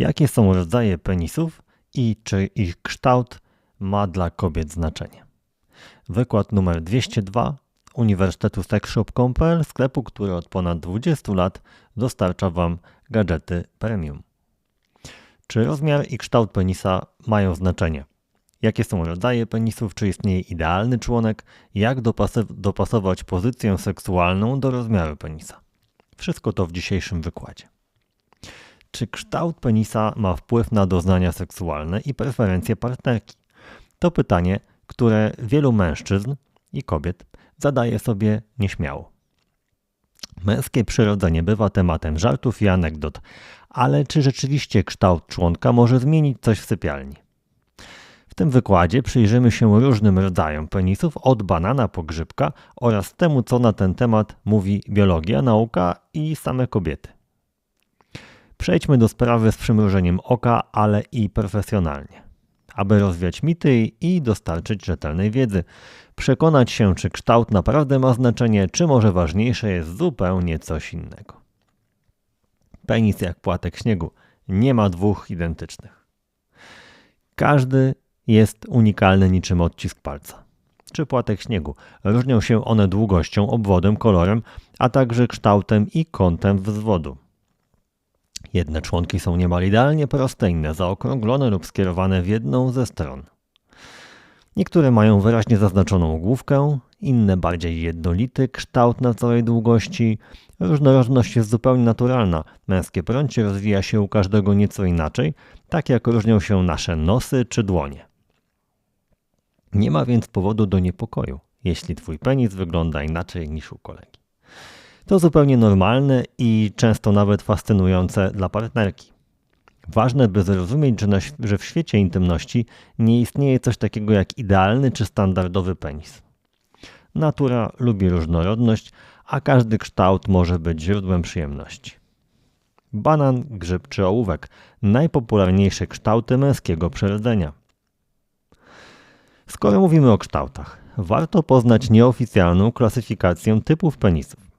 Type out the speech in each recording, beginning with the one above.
Jakie są rodzaje penisów i czy ich kształt ma dla kobiet znaczenie? Wykład numer 202 Uniwersytetu Sexshop.pl, sklepu, który od ponad 20 lat dostarcza Wam gadżety premium. Czy rozmiar i kształt penisa mają znaczenie? Jakie są rodzaje penisów? Czy istnieje idealny członek? Jak dopasować pozycję seksualną do rozmiaru penisa? Wszystko to w dzisiejszym wykładzie. Czy kształt penisa ma wpływ na doznania seksualne i preferencje partnerki? To pytanie, które wielu mężczyzn i kobiet zadaje sobie nieśmiało. Męskie przyrodzenie bywa tematem żartów i anegdot, ale czy rzeczywiście kształt członka może zmienić coś w sypialni? W tym wykładzie przyjrzymy się różnym rodzajom penisów, od banana po grzybka oraz temu, co na ten temat mówi biologia, nauka i same kobiety. Przejdźmy do sprawy z przymrużeniem oka, ale i profesjonalnie. Aby rozwiać mity i dostarczyć rzetelnej wiedzy, przekonać się, czy kształt naprawdę ma znaczenie, czy może ważniejsze jest zupełnie coś innego. Penis jak płatek śniegu, nie ma dwóch identycznych. Każdy jest unikalny niczym odcisk palca czy płatek śniegu. Różnią się one długością, obwodem, kolorem, a także kształtem i kątem wzwodu. Jedne członki są niemal idealnie proste, inne zaokrąglone lub skierowane w jedną ze stron. Niektóre mają wyraźnie zaznaczoną główkę, inne bardziej jednolity kształt na całej długości. Różnorodność jest zupełnie naturalna. Męskie prącie rozwija się u każdego nieco inaczej, tak jak różnią się nasze nosy czy dłonie. Nie ma więc powodu do niepokoju, jeśli twój penis wygląda inaczej niż u kolegi. To zupełnie normalne i często nawet fascynujące dla partnerki. Ważne, by zrozumieć, że, na, że w świecie intymności nie istnieje coś takiego jak idealny czy standardowy penis. Natura lubi różnorodność, a każdy kształt może być źródłem przyjemności. Banan, grzyb czy ołówek najpopularniejsze kształty męskiego przyrodzenia. Skoro mówimy o kształtach, warto poznać nieoficjalną klasyfikację typów penisów.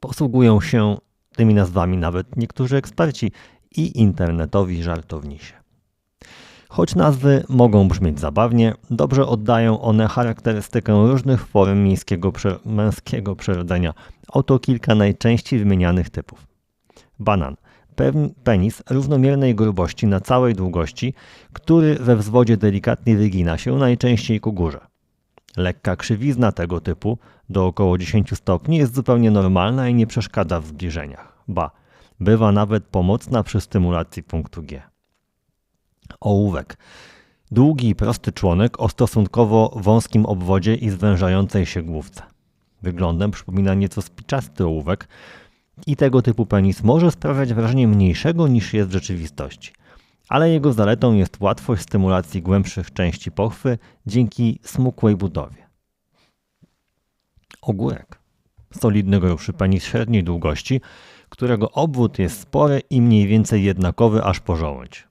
Posługują się tymi nazwami nawet niektórzy eksperci i internetowi żartownisie. Choć nazwy mogą brzmieć zabawnie, dobrze oddają one charakterystykę różnych form miejskiego, męskiego przyrodzenia. Oto kilka najczęściej wymienianych typów. Banan – penis równomiernej grubości na całej długości, który we wzwodzie delikatnie wygina się najczęściej ku górze. Lekka krzywizna tego typu do około 10 stopni jest zupełnie normalna i nie przeszkadza w zbliżeniach. Ba, bywa nawet pomocna przy stymulacji punktu G. Ołówek. Długi i prosty członek o stosunkowo wąskim obwodzie i zwężającej się główce. Wyglądem przypomina nieco spiczasty ołówek, i tego typu penis może sprawiać wrażenie mniejszego niż jest w rzeczywistości. Ale jego zaletą jest łatwość stymulacji głębszych części pochwy dzięki smukłej budowie. Ogórek. Solidny grubszy penis średniej długości, którego obwód jest spory i mniej więcej jednakowy aż po żołądź.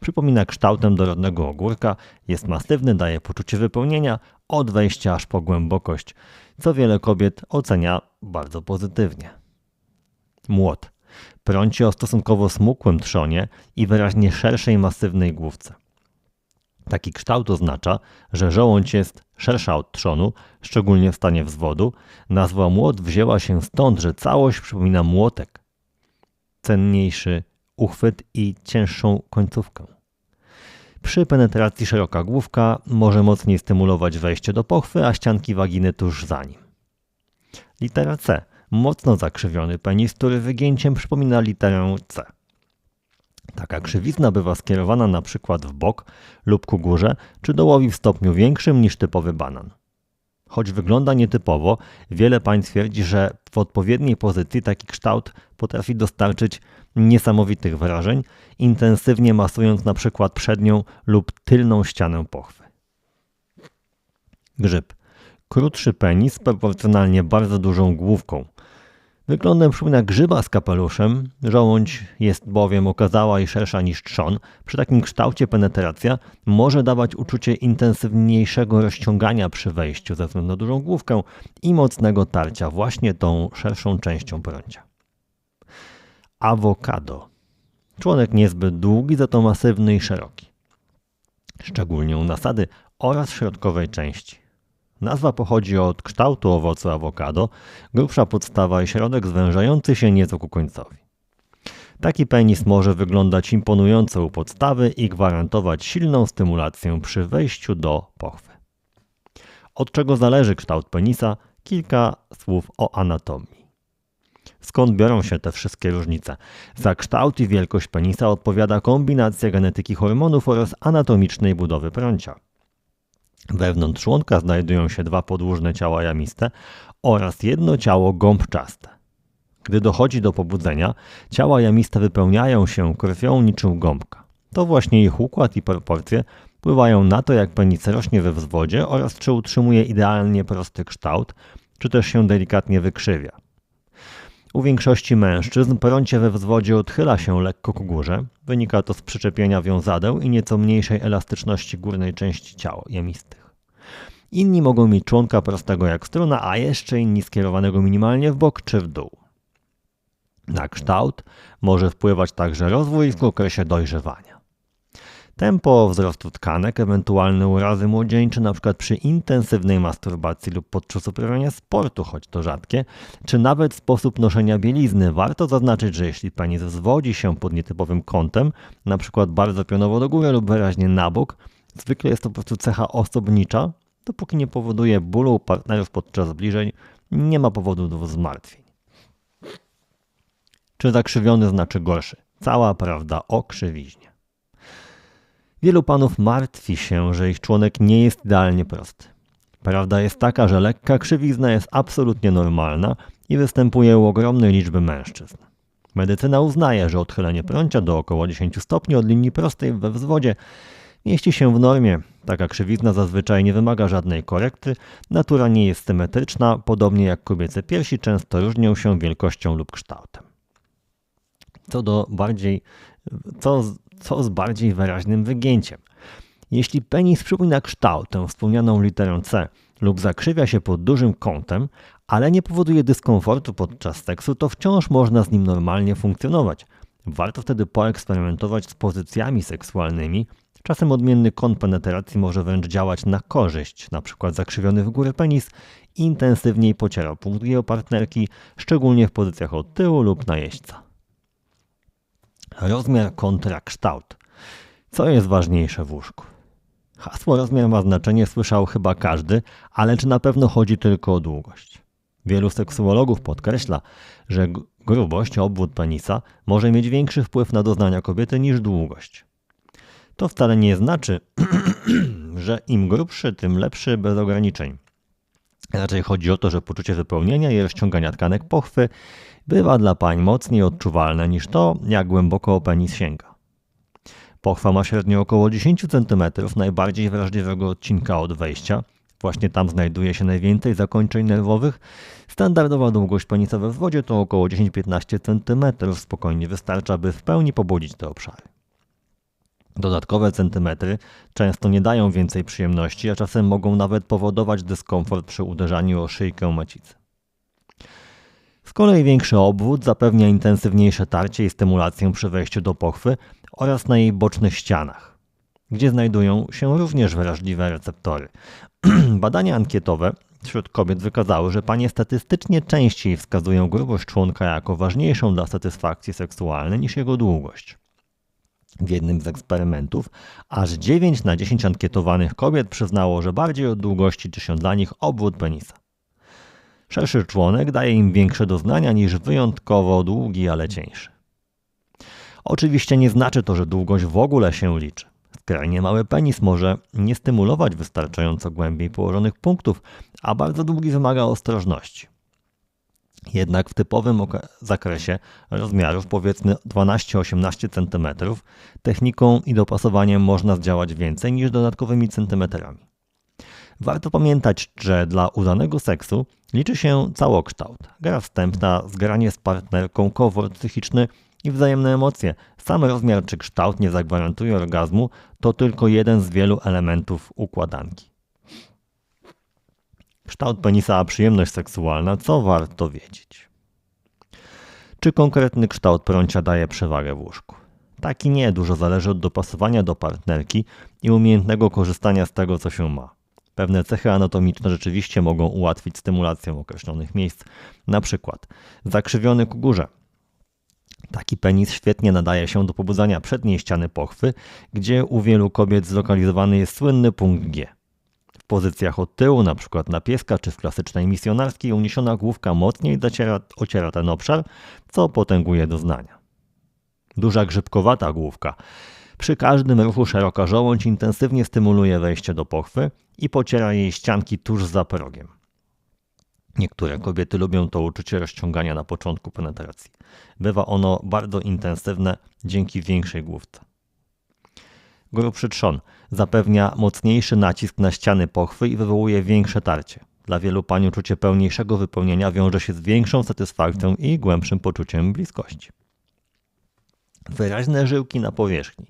Przypomina kształtem dorodnego ogórka, jest masywny, daje poczucie wypełnienia od wejścia aż po głębokość, co wiele kobiet ocenia bardzo pozytywnie. Młot. Prąci o stosunkowo smukłym trzonie i wyraźnie szerszej masywnej główce. Taki kształt oznacza, że żołądź jest szersza od trzonu, szczególnie w stanie wzwodu. Nazwa młot wzięła się stąd, że całość przypomina młotek. Cenniejszy uchwyt i cięższą końcówkę. Przy penetracji szeroka główka może mocniej stymulować wejście do pochwy, a ścianki waginy tuż za nim. Litera C mocno zakrzywiony penis, który wygięciem przypomina literę C. Taka krzywizna bywa skierowana na przykład w bok lub ku górze, czy dołowi w stopniu większym niż typowy banan. Choć wygląda nietypowo, wiele pań twierdzi, że w odpowiedniej pozycji taki kształt potrafi dostarczyć niesamowitych wrażeń, intensywnie masując na przykład przednią lub tylną ścianę pochwy. Grzyb. Krótszy penis proporcjonalnie bardzo dużą główką, Wyglądem przypomina grzyba z kapeluszem, żołądź jest bowiem okazała i szersza niż trzon. Przy takim kształcie penetracja może dawać uczucie intensywniejszego rozciągania przy wejściu ze względu na dużą główkę i mocnego tarcia właśnie tą szerszą częścią prącia. Awokado. Członek niezbyt długi, za to masywny i szeroki. Szczególnie u nasady oraz środkowej części. Nazwa pochodzi od kształtu owocu awokado, grubsza podstawa i środek zwężający się nieco ku końcowi. Taki penis może wyglądać imponująco u podstawy i gwarantować silną stymulację przy wejściu do pochwy. Od czego zależy kształt penisa? Kilka słów o anatomii. Skąd biorą się te wszystkie różnice? Za kształt i wielkość penisa odpowiada kombinacja genetyki hormonów oraz anatomicznej budowy prącia. Wewnątrz członka znajdują się dwa podłużne ciała jamiste oraz jedno ciało gąbczaste. Gdy dochodzi do pobudzenia, ciała jamiste wypełniają się krwią niczym gąbka. To właśnie ich układ i proporcje wpływają na to, jak penis rośnie we wzwodzie oraz czy utrzymuje idealnie prosty kształt, czy też się delikatnie wykrzywia. U większości mężczyzn prącie we wzwodzie odchyla się lekko ku górze. Wynika to z przyczepienia wiązadeł i nieco mniejszej elastyczności górnej części ciał jamistych. Inni mogą mieć członka prostego jak struna, a jeszcze inni skierowanego minimalnie w bok czy w dół. Na kształt może wpływać także rozwój w okresie dojrzewania. Tempo wzrostu tkanek, ewentualne urazy młodzieńcze, np. przy intensywnej masturbacji lub podczas uprawiania sportu, choć to rzadkie, czy nawet sposób noszenia bielizny. Warto zaznaczyć, że jeśli penis zwodzi się pod nietypowym kątem, np. bardzo pionowo do góry lub wyraźnie na bok, zwykle jest to po prostu cecha osobnicza, dopóki nie powoduje bólu u partnerów podczas zbliżeń, nie ma powodu do zmartwień. Czy zakrzywiony znaczy gorszy? Cała prawda o krzywiźnie. Wielu panów martwi się, że ich członek nie jest idealnie prosty. Prawda jest taka, że lekka krzywizna jest absolutnie normalna i występuje u ogromnej liczby mężczyzn. Medycyna uznaje, że odchylenie prącia do około 10 stopni od linii prostej we wzwodzie mieści się w normie. Taka krzywizna zazwyczaj nie wymaga żadnej korekty, natura nie jest symetryczna, podobnie jak kobiece piersi często różnią się wielkością lub kształtem. Co do bardziej, co co z bardziej wyraźnym wygięciem. Jeśli penis przypomina kształtę wspomnianą literą C lub zakrzywia się pod dużym kątem, ale nie powoduje dyskomfortu podczas seksu, to wciąż można z nim normalnie funkcjonować. Warto wtedy poeksperymentować z pozycjami seksualnymi. Czasem odmienny kąt penetracji może wręcz działać na korzyść, np. zakrzywiony w górę penis intensywniej pociera punkt jego partnerki, szczególnie w pozycjach od tyłu lub na jeźdźca. Rozmiar kontra kształt. Co jest ważniejsze w łóżku? Hasło rozmiar ma znaczenie, słyszał chyba każdy, ale czy na pewno chodzi tylko o długość? Wielu seksuologów podkreśla, że grubość, obwód penisa może mieć większy wpływ na doznania kobiety niż długość. To wcale nie znaczy, że im grubszy, tym lepszy bez ograniczeń. Raczej chodzi o to, że poczucie wypełnienia i rozciągania tkanek pochwy bywa dla pań mocniej odczuwalne niż to, jak głęboko penis sięga. Pochwa ma średnio około 10 cm najbardziej wrażliwego odcinka od wejścia. Właśnie tam znajduje się najwięcej zakończeń nerwowych. Standardowa długość penisa we wwodzie to około 10-15 cm. Spokojnie wystarcza, by w pełni pobudzić te obszary. Dodatkowe centymetry często nie dają więcej przyjemności, a czasem mogą nawet powodować dyskomfort przy uderzaniu o szyjkę macicy. Z kolei większy obwód zapewnia intensywniejsze tarcie i stymulację przy wejściu do pochwy oraz na jej bocznych ścianach, gdzie znajdują się również wrażliwe receptory. Badania ankietowe wśród kobiet wykazały, że panie statystycznie częściej wskazują grubość członka jako ważniejszą dla satysfakcji seksualnej niż jego długość. W jednym z eksperymentów aż 9 na 10 ankietowanych kobiet przyznało, że bardziej od długości czy się dla nich obwód penisa. Szerszy członek daje im większe doznania niż wyjątkowo długi, ale cieńszy. Oczywiście nie znaczy to, że długość w ogóle się liczy. Skrajnie mały penis może nie stymulować wystarczająco głębiej położonych punktów, a bardzo długi wymaga ostrożności. Jednak w typowym zakresie rozmiarów powiedzmy 12-18 cm techniką i dopasowaniem można zdziałać więcej niż dodatkowymi centymetrami. Warto pamiętać, że dla udanego seksu liczy się całokształt. Gra wstępna, zgranie z partnerką, komfort psychiczny i wzajemne emocje. Sam rozmiar czy kształt nie zagwarantuje orgazmu, to tylko jeden z wielu elementów układanki. Kształt penisa a przyjemność seksualna, co warto wiedzieć? Czy konkretny kształt prącia daje przewagę w łóżku? Tak i nie, dużo zależy od dopasowania do partnerki i umiejętnego korzystania z tego, co się ma. Pewne cechy anatomiczne rzeczywiście mogą ułatwić stymulację określonych miejsc, na przykład zakrzywiony ku górze. Taki penis świetnie nadaje się do pobudzania przedniej ściany pochwy, gdzie u wielu kobiet zlokalizowany jest słynny punkt G. Pozycjach od tyłu, np. na pieska czy w klasycznej misjonarskiej, uniesiona główka mocniej zaciera, ociera ten obszar, co potęguje doznania. Duża grzybkowata główka przy każdym ruchu szeroka żołądź intensywnie stymuluje wejście do pochwy i pociera jej ścianki tuż za progiem. Niektóre kobiety lubią to uczucie rozciągania na początku penetracji. Bywa ono bardzo intensywne dzięki większej główce. Grubszy trzon zapewnia mocniejszy nacisk na ściany pochwy i wywołuje większe tarcie. Dla wielu pań uczucie pełniejszego wypełnienia wiąże się z większą satysfakcją i głębszym poczuciem bliskości. Wyraźne żyłki na powierzchni.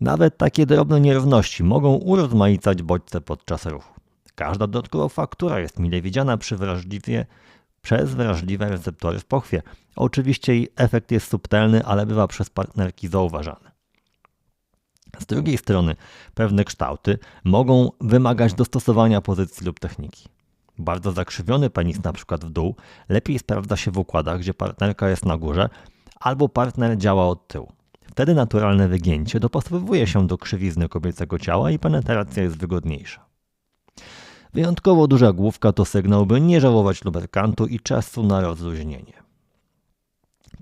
Nawet takie drobne nierówności mogą urozmaicać bodźce podczas ruchu. Każda dodatkowa faktura jest mile widziana przy wrażliwie, przez wrażliwe receptory w pochwie. Oczywiście jej efekt jest subtelny, ale bywa przez partnerki zauważany. Z drugiej strony pewne kształty mogą wymagać dostosowania pozycji lub techniki. Bardzo zakrzywiony penis na przykład w dół lepiej sprawdza się w układach, gdzie partnerka jest na górze albo partner działa od tyłu. Wtedy naturalne wygięcie dopasowuje się do krzywizny kobiecego ciała i penetracja jest wygodniejsza. Wyjątkowo duża główka to sygnał, by nie żałować luberkantu i czasu na rozluźnienie.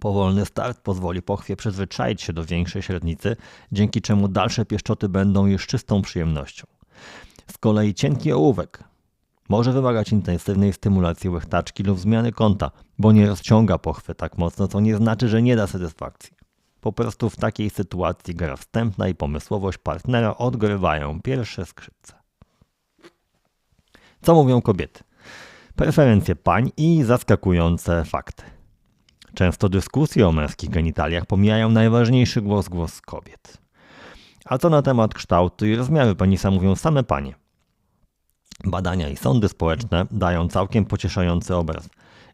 Powolny start pozwoli pochwie przyzwyczaić się do większej średnicy, dzięki czemu dalsze pieszczoty będą już czystą przyjemnością. Z kolei cienki ołówek może wymagać intensywnej stymulacji łechtaczki lub zmiany kąta, bo nie rozciąga pochwy tak mocno, co nie znaczy, że nie da satysfakcji. Po prostu w takiej sytuacji gra wstępna i pomysłowość partnera odgrywają pierwsze skrzypce. Co mówią kobiety? Preferencje pań i zaskakujące fakty. Często dyskusje o męskich genitaliach pomijają najważniejszy głos głos kobiet. A co na temat kształtu i rozmiaru penisa mówią same panie. Badania i sądy społeczne dają całkiem pocieszający obraz.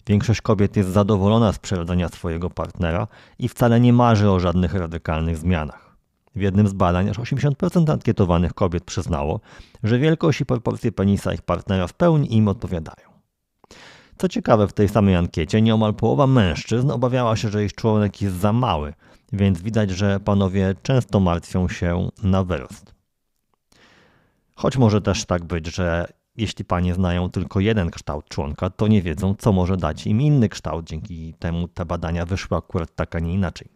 Większość kobiet jest zadowolona z przerodzenia swojego partnera i wcale nie marzy o żadnych radykalnych zmianach. W jednym z badań aż 80% ankietowanych kobiet przyznało, że wielkość i proporcje penisa ich partnera w pełni im odpowiadają. Co ciekawe, w tej samej ankiecie nieomal połowa mężczyzn obawiała się, że ich członek jest za mały, więc widać, że panowie często martwią się na wyrost. Choć może też tak być, że jeśli panie znają tylko jeden kształt członka, to nie wiedzą, co może dać im inny kształt. Dzięki temu te badania wyszły akurat tak, a nie inaczej.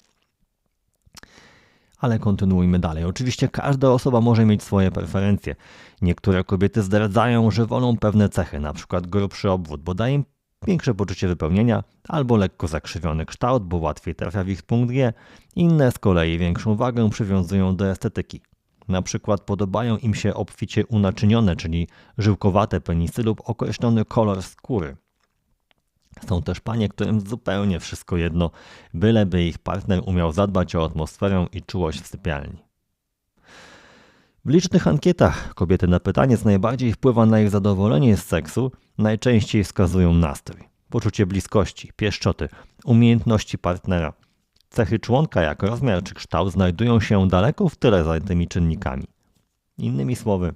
Ale kontynuujmy dalej. Oczywiście każda osoba może mieć swoje preferencje. Niektóre kobiety zdradzają, że wolą pewne cechy, np. grubszy obwód, bo daje im większe poczucie wypełnienia, albo lekko zakrzywiony kształt, bo łatwiej trafia w ich punkt G. Inne z kolei większą wagę przywiązują do estetyki. Na przykład podobają im się obficie unaczynione, czyli żyłkowate penisy lub określony kolor skóry. Są też panie, którym zupełnie wszystko jedno, byleby ich partner umiał zadbać o atmosferę i czułość w sypialni. W licznych ankietach kobiety na pytanie, co najbardziej wpływa na ich zadowolenie z seksu, najczęściej wskazują nastrój, poczucie bliskości, pieszczoty, umiejętności partnera. Cechy członka, jak rozmiar czy kształt, znajdują się daleko w tyle za tymi czynnikami. Innymi słowy,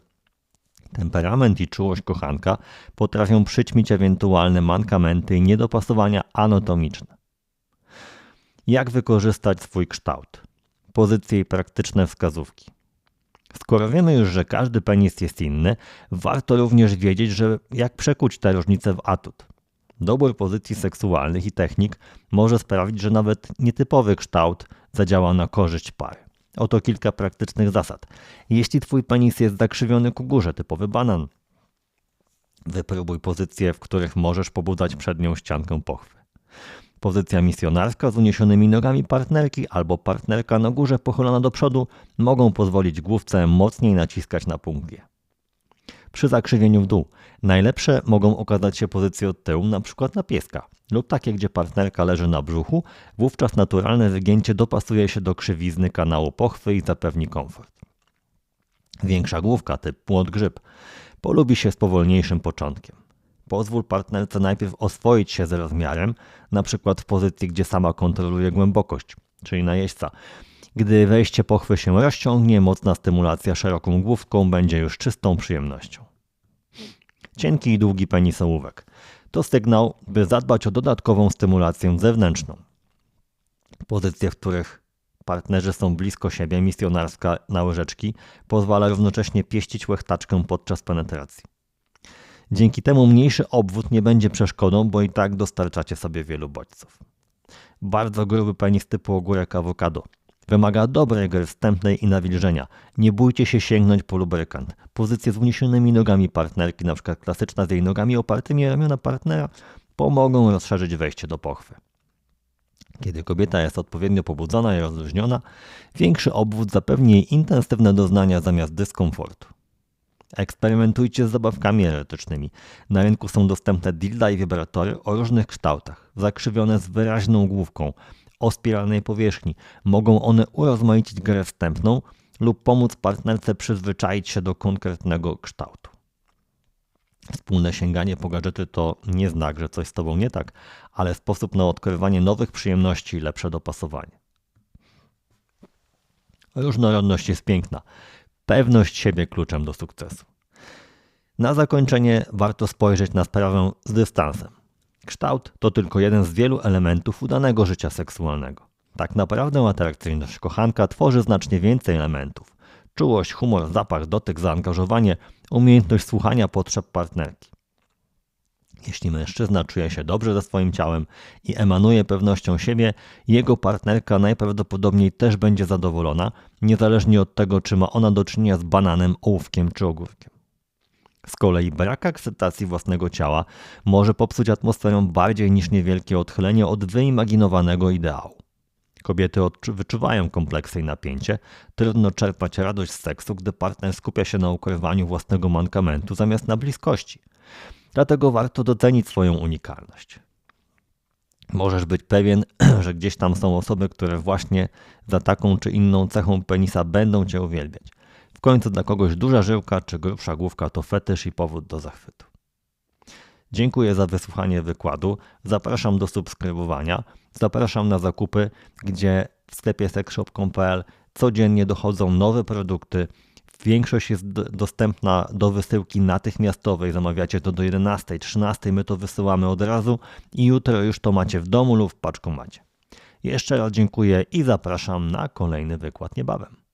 temperament i czułość kochanka potrafią przyćmić ewentualne mankamenty i niedopasowania anatomiczne. Jak wykorzystać swój kształt? Pozycje i praktyczne wskazówki. Skoro wiemy już, że każdy penis jest inny, warto również wiedzieć, że jak przekuć te różnice w atut. Dobór pozycji seksualnych i technik może sprawić, że nawet nietypowy kształt zadziała na korzyść pary. Oto kilka praktycznych zasad. Jeśli twój penis jest zakrzywiony ku górze, typowy banan, wypróbuj pozycje, w których możesz pobudzać przednią ściankę pochwy. Pozycja misjonarska z uniesionymi nogami partnerki albo partnerka na górze pochylona do przodu mogą pozwolić główce mocniej naciskać na punkt G. Przy zakrzywieniu w dół najlepsze mogą okazać się pozycje od tyłu, np. na pieska, lub takie, gdzie partnerka leży na brzuchu, wówczas naturalne wygięcie dopasuje się do krzywizny kanału pochwy i zapewni komfort. Większa główka, typ płot-grzyb, polubi się z powolniejszym początkiem. Pozwól partnerce najpierw oswoić się z rozmiarem, np. w pozycji, gdzie sama kontroluje głębokość, czyli na jeźdźca. Gdy wejście pochwy się rozciągnie, mocna stymulacja szeroką główką będzie już czystą przyjemnością. Cienki i długi penis ołówek. To sygnał, by zadbać o dodatkową stymulację zewnętrzną. Pozycje, w których partnerzy są blisko siebie, misjonarska na łyżeczki, pozwala równocześnie pieścić łechtaczkę podczas penetracji. Dzięki temu mniejszy obwód nie będzie przeszkodą, bo i tak dostarczacie sobie wielu bodźców. Bardzo gruby penis typu ogórek awokado. Wymaga dobrej gry wstępnej i nawilżenia. Nie bójcie się sięgnąć po lubrykant. Pozycje z uniesionymi nogami partnerki, np. klasyczna z jej nogami opartymi o ramiona partnera, pomogą rozszerzyć wejście do pochwy. Kiedy kobieta jest odpowiednio pobudzona i rozluźniona, większy obwód zapewni jej intensywne doznania zamiast dyskomfortu. Eksperymentujcie z zabawkami erotycznymi. Na rynku są dostępne dilda i wibratory o różnych kształtach, zakrzywione z wyraźną główką, o spiralnej powierzchni. Mogą one urozmaicić grę wstępną lub pomóc partnerce przyzwyczaić się do konkretnego kształtu. Wspólne sięganie po gadżety to nie znak, że coś z tobą nie tak, ale sposób na odkrywanie nowych przyjemności i lepsze dopasowanie. Różnorodność jest piękna. Pewność siebie kluczem do sukcesu. Na zakończenie warto spojrzeć na sprawę z dystansem. Kształt to tylko jeden z wielu elementów udanego życia seksualnego. Tak naprawdę atrakcyjność kochanka tworzy znacznie więcej elementów. Czułość, humor, zapach, dotyk, zaangażowanie, umiejętność słuchania potrzeb partnerki. Jeśli mężczyzna czuje się dobrze ze swoim ciałem i emanuje pewnością siebie, jego partnerka najprawdopodobniej też będzie zadowolona, niezależnie od tego, czy ma ona do czynienia z bananem, ołówkiem czy ogórkiem. Z kolei brak akceptacji własnego ciała może popsuć atmosferę bardziej niż niewielkie odchylenie od wyimaginowanego ideału. Kobiety wyczuwają kompleksy i napięcie. Trudno czerpać radość z seksu, gdy partner skupia się na ukrywaniu własnego mankamentu zamiast na bliskości. Dlatego warto docenić swoją unikalność. Możesz być pewien, że gdzieś tam są osoby, które właśnie za taką czy inną cechą penisa będą cię uwielbiać. Końcu dla kogoś duża żyłka czy grubsza główka to fetysz i powód do zachwytu. Dziękuję za wysłuchanie wykładu. Zapraszam do subskrybowania. Zapraszam na zakupy, gdzie w sklepie sexshop.pl codziennie dochodzą nowe produkty. Większość jest dostępna do wysyłki natychmiastowej. Zamawiacie to do 11, 13. My to wysyłamy od razu i jutro już to macie w domu lub w paczkomacie. Jeszcze raz dziękuję i zapraszam na kolejny wykład niebawem.